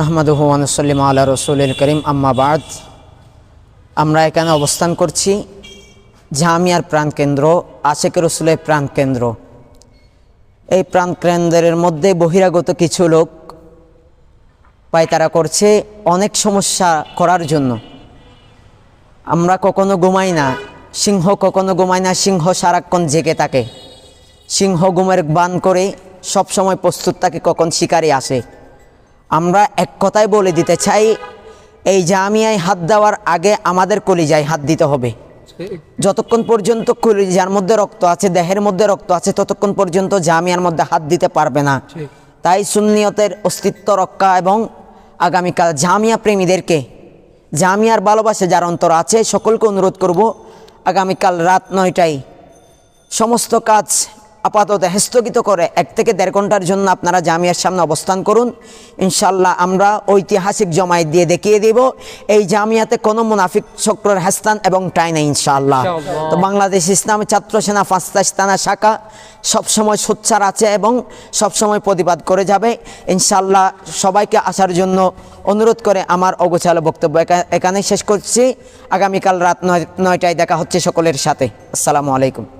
আনুসল্লিম আল্লাহ রসুল করিম। আম্মাবাদ আমরা এখানে অবস্থান করছি জামিয়ার প্রাণকেন্দ্র আশেক রসুলের প্রাণকেন্দ্র এই প্রাণকেন্দ্রের মধ্যে বহিরাগত কিছু লোক পায়তারা করছে অনেক সমস্যা করার জন্য। আমরা কখনো ঘুমাই না, সিংহ কখনো ঘুমায় না, সিংহ সারাক্ষণ জেগে থাকে। সিংহ ঘুমের বান করে সব সময় প্রস্তুত থাকে কখন শিকারি আসে। আমরা এক কথায় বলে দিতে চাই, এই জামিয়ায় হাত দেওয়ার আগে আমাদের কলিজায় হাত দিতে হবে। যতক্ষণ পর্যন্ত কলিজার মধ্যে রক্ত আছে, দেহের মধ্যে রক্ত আছে, ততক্ষণ পর্যন্ত জামিয়ার মধ্যে হাত দিতে পারবে না। তাই সুন্নিয়তের অস্তিত্ব রক্ষা এবং আগামীকাল জামিয়া প্রেমীদেরকে, জামিয়ার ভালোবাসে যার অন্তর আছে, সকলকে অনুরোধ করব, আগামীকাল রাত নয়টায় সমস্ত কাজ আপাতত স্থগিত করে এক থেকে দেড় ঘণ্টার জন্য আপনারা জামিয়ার সামনে অবস্থান করুন। ইনশাল্লাহ আমরা ঐতিহাসিক জমায়েত দিয়ে দেখিয়ে দেব। এই জামিয়াতে কোনো মুনাফিক চক্রের হাস্তান এবং টাই নেই ইনশাআল্লাহ। তো বাংলাদেশ ইসলামী ছাত্র সেনা পাঁচটা স্থানা শাখা সবসময় সোচ্চার আছে এবং সবসময় প্রতিবাদ করে যাবে। ইনশাল্লাহ সবাইকে আসার জন্য অনুরোধ করে আমার অগোছালো বক্তব্য এখানেই শেষ করছি। আগামীকাল রাত নয় নয়টায় দেখা হচ্ছে সকলের সাথে। আসসালামু আলাইকুম।